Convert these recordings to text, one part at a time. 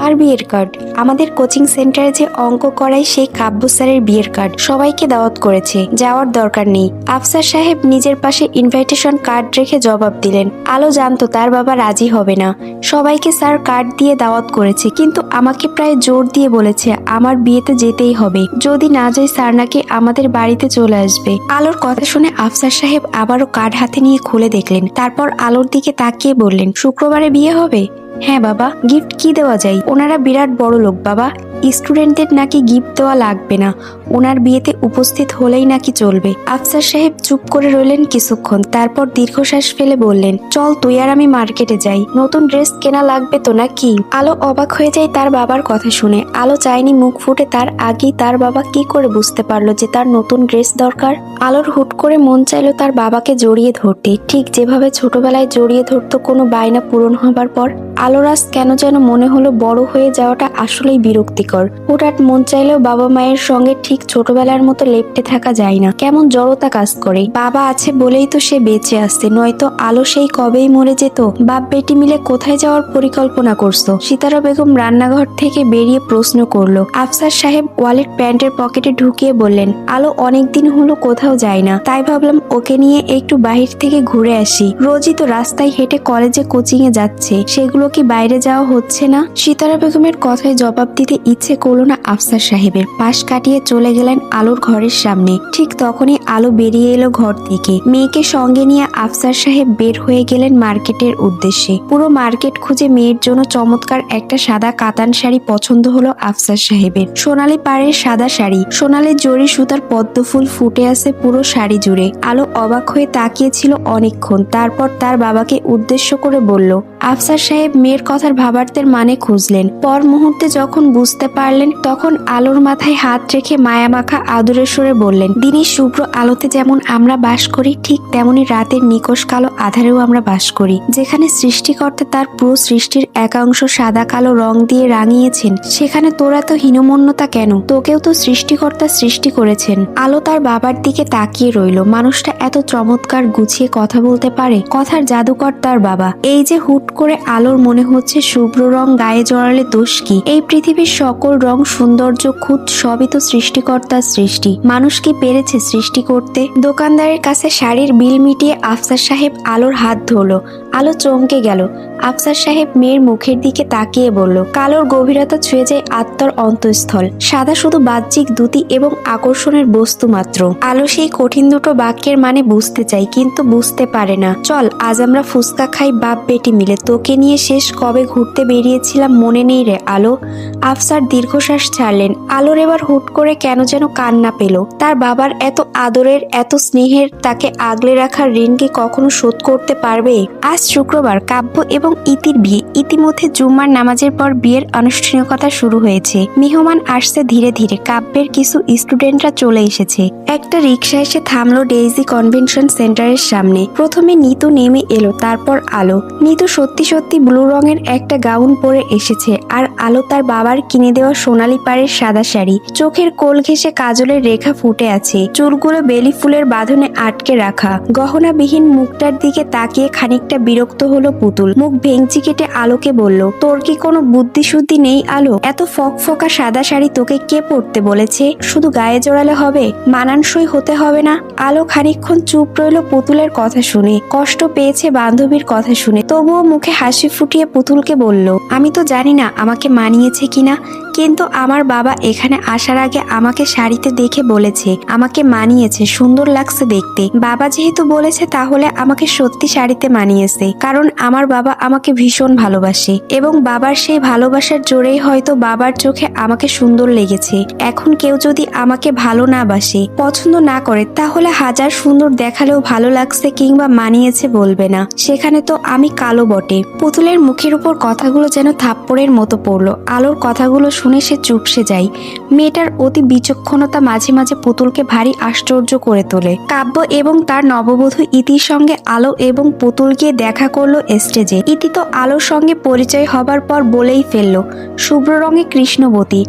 আর বিয়ের কার্ড আমাদের কোচিং সেন্টারে যে অঙ্ক করায় সেই কাব্য স্যারের বিয়ের কার্ড সবাইকে দাওয়াত করেছে। যাওয়ার দরকার নেই। আফসার সাহেব নিজের পাশে ইনভাইটেশন কার্ড রেখে জবাব দিলেন। আলো জানতো তার বাবা রাজি হবে না। সবাইকে স্যার কার্ড দিয়ে দাওয়াত করেছে। কিন্তু আমাকে প্রায় জোর দিয়ে বলেছে, আমার বিয়েতে যেতেই হবে। যদি না যাই স্যার নাকি আমাদের বাড়িতে চলে আসবে। আলোর কথা শুনে আফসার সাহেব আবারও কার্ড হাতে নিয়ে খুলে দেখলেন। তারপর আলোর দিকে তাকিয়ে বললেন, শুক্রবারে বিয়ে হবে? হ্যাঁ বাবা গিফট কি দেওয়া যায়? ওনারা বিরাট বড় লোক বাবা। স্টুডেন্টদের নাকি গিফট দেওয়া লাগবে না। ওনার বিয়েতে উপস্থিত হলেই নাকি চলবে। আফসার সাহেব চুপ করে রইলেন কিছুক্ষণ, তারপর দীর্ঘশ্বাস ফেলে বললেন, চল তুই আর আমি মার্কেটে যাই। নতুন ড্রেস কেনা লাগবে তো নাকি? আলো অবাক হয়ে যায় তার বাবার কথা শুনে। আলো চায়নি মুখ ফুটে তার আগেই তার বাবা কি করে বুঝতে পারল যে তার নতুন ড্রেস দরকার? আলোর হুট করে মন চাইলো তার বাবাকে জড়িয়ে ধরতে। ঠিক যেভাবে ছোটবেলায় জড়িয়ে ধরতো কোনো বায়না পূরণ হবার পর আলোরাস কেন যেন মনে হলো বড় হয়ে যাওয়াটা আসলেই বিরক্তিকর। হঠাৎ মন চাইলেও বাবা মায়ের সঙ্গে ঠিক ছোটবেলার মতো লেপটে থাকা যায় না। কেমন জড়তা কাজ করে। বাবা আছে বলেই তো সে বেঁচে আসছে, নয়তো আলো সেই কবেই মরে যেত। বাপ বেটি মিলে কোথায় যাওয়ার পরিকল্পনা করছ? সীতারা বেগম রান্নাঘর থেকে বেরিয়ে প্রশ্ন করল। আফসার সাহেব ওয়ালেট প্যান্টের পকেটে ঢুকিয়ে বললেন, আলো অনেকদিন হলো কোথাও যায় না। তাই ভাবলাম ওকে নিয়ে একটু বাহির থেকে ঘুরে আসি। রোজই তো রাস্তায় হেঁটে কলেজে কোচিং এ যাচ্ছে। সেগুলো কি বাইরে যাওয়া হচ্ছে না? সীতারা বেগমের কথায় জবাব দিতে ইচ্ছে করল না আফসার সাহেবের। পাশ কাটিয়ে চলে গেলেন আলোর ঘরের সামনে। ঠিক তখনই আলো বেরিয়ে এলো ঘর থেকে। মেয়েকে সঙ্গে নিয়ে আফসার সাহেব বের হয়ে গেলেন মার্কেটের উদ্দেশ্যে। পুরো মার্কেট খুঁজে মেয়ের জন্য চমৎকার একটা সাদা কাতান শাড়ি পছন্দ হলো আফসার সাহেবের। সোনালি পাড়ের সাদা শাড়ি। সোনালি জরি সুতার পদ্ম ফুল ফুটে আছে পুরো শাড়ি জুড়ে। আলো অবাক হয়ে তাকিয়েছিল অনেকক্ষণ। তারপর তার বাবাকে উদ্দেশ্য করে বলল আফসার সাহেব মেয়ের কথার ভাবার্থের মানে খুঁজলেন। পর মুহূর্তে যখন বুঝতে পারলেন, তখন আলোর মাথায় হাত রেখে মায়ামাখা আদরের সুরে বললেন, দিনের শুভ্র আলোতে যেমন আমরা বাস করি, ঠিক তেমনি রাতের নিকশ কালো আধারেও আমরা বাস করি। যেখানে সৃষ্টিকর্তা তার পুরো সৃষ্টির একাংশ সাদা কালো রং দিয়ে রাঙিয়েছেন, সেখানে তোরা তো হীনমন্যতা কেন? তোকেও তো সৃষ্টিকর্তা সৃষ্টি করেছেন। আলো তার বাবার দিকে তাকিয়ে রইল। মানুষটা এত চমৎকার গুছিয়ে কথা বলতে পারে। কথার জাদুকর তার বাবা। এই যে হুট করে আলোর মনে হচ্ছে শুভ্র রং গায়ে জড়ালে দোষ কি? এই পৃথিবীর সকল রং সৌন্দর্য খুদ সবই তো সৃষ্টিকর্তার সৃষ্টি। মানুষ কি পেরেছে সৃষ্টি করতে? দোকানদারের কাছে শাড়ির বিল মিটিয়ে আফসার সাহেব আলোর হাত ধরলো। আলো চমকে গেল। আফসার সাহেব মেয়ের মুখের দিকে তাকিয়ে বলল, কালোর গভীরতা ছুঁয়ে যায় আত্মার অন্তঃস্থল। সাদা শুধু বাহ্যিক দ্যুতি এবং আকর্ষণের বস্তু মাত্র। আলো সেই কঠিন দুটো বাক্যের মানে বুঝতে চাই, কিন্তু বুঝতে পারে না। চল, আজ আমরা ফুচকা খাই, বাপ বেটি মিলে। তোকে নিয়ে শেষ কবে ঘুরতে বেরিয়েছিলাম মনে নেই রে আলো। আফসার দীর্ঘশ্বাস ছাড়লেন। আলোর এবার হুট করে কেন যেন কান্না পেল। তার বাবার এত আদরের, এত স্নেহের, তাকে আগলে রাখার ঋণ কি কখনো শোধ করতে পারবে? আজ শুক্রবার, কাব্য এবং ইতির বিয়ে ইতিমধ্যে জুম্মার নামাজের পর বিয়ের আনুষ্ঠানিকতা শুরু হয়েছে। মেহমান আসছে ধীরে ধীরে। কাব্যের কিছু স্টুডেন্টরা চলে এসেছে। একটা রিক্সা এসে থামলো ডেইজি কনভেনশন সেন্টারের সামনে। প্রথমে নিতু নেমে এলো, তারপর আলো। নিতু সত্যি সত্যি ব্লু রঙের একটা গাউন পরে এসেছে আর আলো তার বাবার কিনে দেওয়া সোনালি পাড়ের সাদা শাড়ি। চোখের কোল ঘেঁষে কাজলের রেখা ফুটে আছে। চুলগুলো বেলি ফুলের বাঁধনে আটকে রাখা। গহনাবিহীন মুখটার দিকে তাকিয়ে খানিকটা বিরক্ত হলো পুতুল। মুখ ভেঙচি কেটে আলোকে বলল, তোর কি কোনো বুদ্ধি শুদ্ধি নেই, আলো? এত ফক ফকা সাদা শাড়ি তোকে কে পরতে বলেছে? শুধু গায়ে জোড়ালে হবে? মানানসই হতে হবে না? আলো খানিক্ষণ চুপ রইল পুতুলের কথা শুনে। কষ্ট পেয়েছে বান্ধবীর কথা শুনে। তবুও মুখে হাসি ফুটিয়ে পুতুলকে বলল, আমি তো জানি না আমাকে মানিয়েছে কিনা। কিন্তু আমার বাবা এখানে আসার আগে আমাকে শাড়িতে দেখে বলেছে, আমাকে মানিয়েছে, সুন্দর লাগছে দেখতে। বাবা যেহেতু বলেছে, তাহলে আমাকে সত্যি শাড়িতে মানিয়েছে, কারণ আমার বাবা আমাকে ভীষণ ভালোবাসে। এবং বাবার সেই ভালোবাসার জোরেই হয়তো বাবার চোখে আমাকে সুন্দর লেগেছে। এখন কেউ যদি আমাকে ভালো না বাসে, পছন্দ না করে, তাহলে হাজার সুন্দর দেখালেও ভালো লাগছে কিংবা মানিয়েছে বলবে না। সেখানে তো আমি কালো বটে। পুতুলের মুখের উপর কথাগুলো যেন থাপ্পড়ের মতো পড়ল। আলোর কথাগুলো শুনে সে চুপসে যায়। মেয়েটার অতি বিচক্ষণতা মাঝে মাঝে পুতুলকে ভারী আশ্চর্য করে তোলে। কাব্য এবং তার নববধূ ইতির সঙ্গে আলো এবং পুতুল গিয়ে দেখা করল স্টেজে। ইতি তো আলোর সঙ্গে পরিচয় হবার পর বলেই ফেলল, শুভ্র রঙে কৃষ্ণবতী।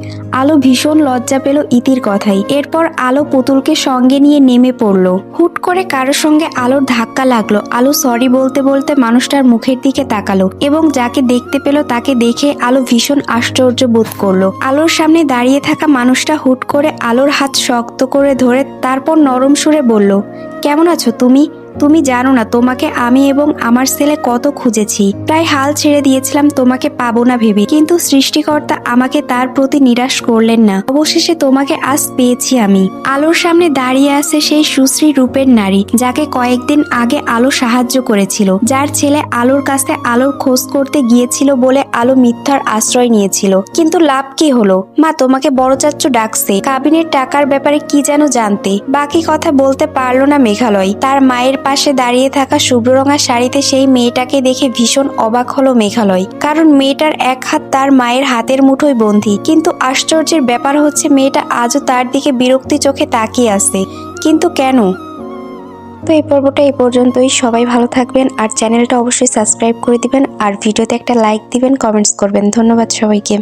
আলো ভীষণ লজ্জা পেল ইতির কথাই। এরপর আলো পুতুলকে সঙ্গে নিয়ে নেমে পড়ল। হুট করে কারোর সঙ্গে আলোর ধাক্কা লাগল। আলো সরি বলতে বলতে মানুষটার মুখের দিকে তাকালো এবং যাকে দেখতে পেল তাকে দেখে আলো ভীষণ আশ্চর্য বোধ করল। আলোর সামনে দাঁড়িয়ে থাকা মানুষটা হুট করে আলোর হাত শক্ত করে ধরে তারপর নরম সুরে বলল, কেমন আছো তুমি? তুমি জানো না, তোমাকে আমি এবং আমার ছেলে কত খুঁজেছি। প্রায় হাল ছেড়ে দিয়েছিলাম, তোমাকে পাবো না ভেবে। কিন্তু সৃষ্টিকর্তা আমাকে তার প্রতি নিরাশ করলেন না। অবশেষে তোমাকে আজ পেয়েছি আমি। আলোর সামনে দাঁড়িয়ে আছে সেই সুশ্রী রূপের নারী, যাকে কয়েকদিন আগে আলো সাহায্য করেছিল। যার ছেলে আলোর কাছে আলোর খোঁজ করতে গিয়েছিল বলে আলো মিথ্যার আশ্রয় নিয়েছিল। কিন্তু লাভ কি হলো? মা, তোমাকে বড় চাচ্চ ডাকছে। কাবিনের টাকার ব্যাপারে কি যেন জানতে। বাকি কথা বলতে পারল না মেঘালয়। তার মায়ের পাশে দাঁড়িয়ে থাকা শুভ্ররঙা শাড়িতে সেই মেয়েটাকে দেখে ভীষণ অবাক হলো মেঘালয়। কারণ মেয়েটার এক হাত তার মায়ের হাতের মুঠোয় বন্দী। কিন্তু আশ্চর্যের ব্যাপার হচ্ছে মেয়েটা আজও তার দিকে বিরক্তি চোখে তাকিয়ে আছে। কিন্তু কেন? তো এই পর্বটা এই পর্যন্তই। সবাই ভালো থাকবেন আর চ্যানেলটা অবশ্যই সাবস্ক্রাইব করে দিবেন। আর ভিডিওতে একটা লাইক দিবেন, কমেন্টস করবেন। ধন্যবাদ সবাইকে।